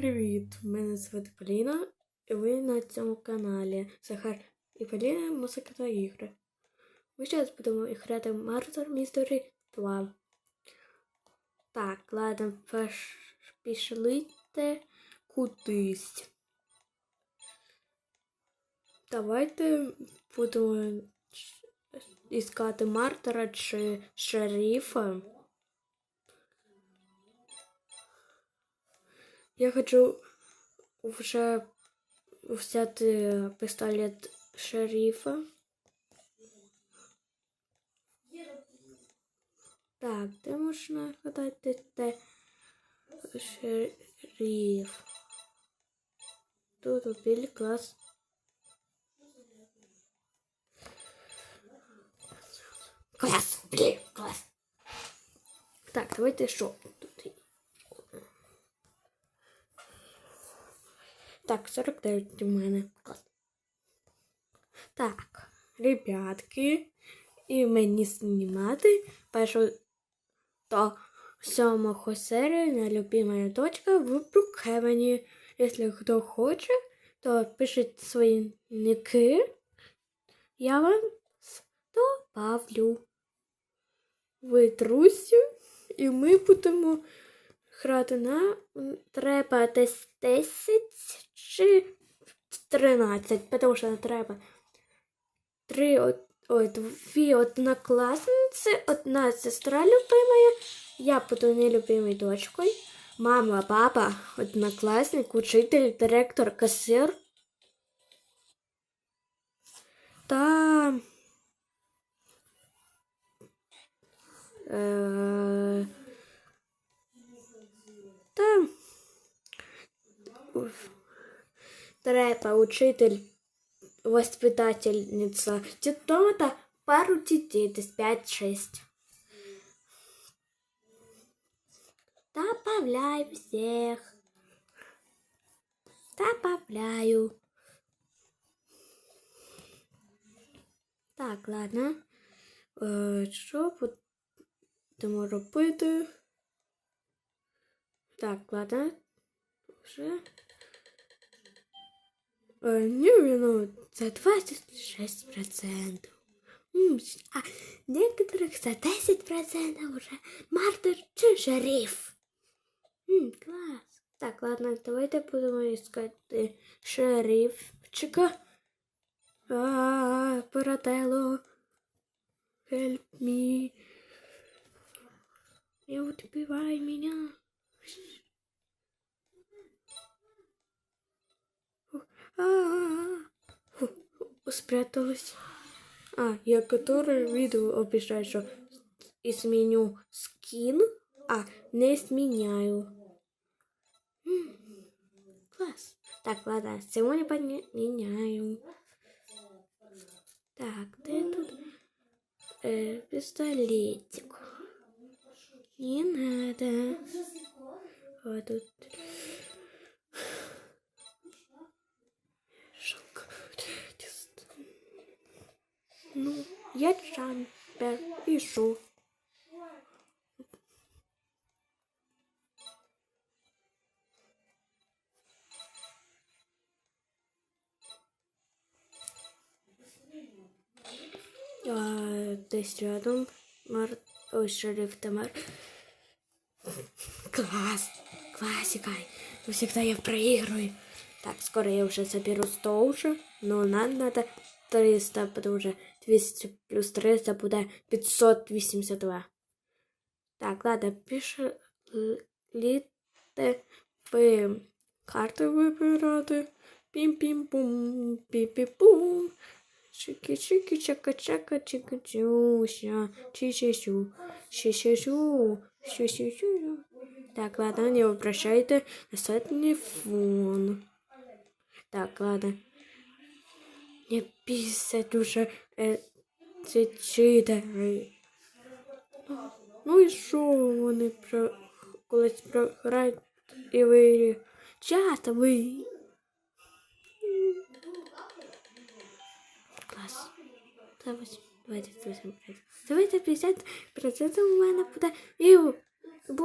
привіт! Мене звати Поліна, і ви на цьому каналі Захар і Поліна Музика та ігри. Ми зараз будемо грати Murder Mystery 2. Так, ладно, пішлите кудись. Давайте будемо іскати Мартера чи шерифа. Я хочу вже взяти пістолет шерифа. Так, де можна гадати, де шериф? Тут убили клас. Клас, блін, клас. Так, давайте що Так, 49 у мене. Так, ребятки, і мені знімати першу до сьомого серію на любимая точка в Брукхевені. Якщо хто хоче, то пишіть свої ники. Я вам добавлю. Ви друзі, і ми будемо грати на треба десь 10 чи 13, тому що треба три ой, дві однокласниці, одна сестра любимая, я буду нелюбимой дочкой, мама, папа, одноклассник, учитель, директор, касир. Та... Треба учитель, воспитательница, тетота, пару детей, то есть 5-6. Добавляю всех. Добавляю. Так, ладно. Е, Що будемо робити? Так, ладно. Вже. Е, Ні, ну, це 26%. М, А некоторых за 10% уже мартер чи шериф. М, клас. Так, ладно, давайте будемо іскати шерифчика. А, Парателло. Help me. Не убивай меня. А-а-а. Спряталась. А, я который видео обещаю, что изменю скин, а не сменяю. Класс. Так, ладно, сегодня поменяю. Так, где тут э, пистолетик? Не надо. А тут... Ну, я джампер. І що? А, десь рядом мар... Ой, шериф Тамар. Класс. Классика. Всегда я проигрываю. Так, скоро я уже соберу 100 уже. Но нам надо 300, потому что 200 плюс 300 будет 582. Так, ладно, пишите ви карти вибирати. Пім-пім-пум, пі-пі-пум. Чики-чики, чака-чака, чика-чуся, чи-чи-чу, чи-чи-чу, чи-чи-чу. Так, ладно, не обращайте на сотний фон. Так, ладно. Не писать уже е, ці читери. Ну, і що вони про колись програють і вирі. Часто ви. Клас. Давайте, давайте, давайте, давайте 50% у мене буде. І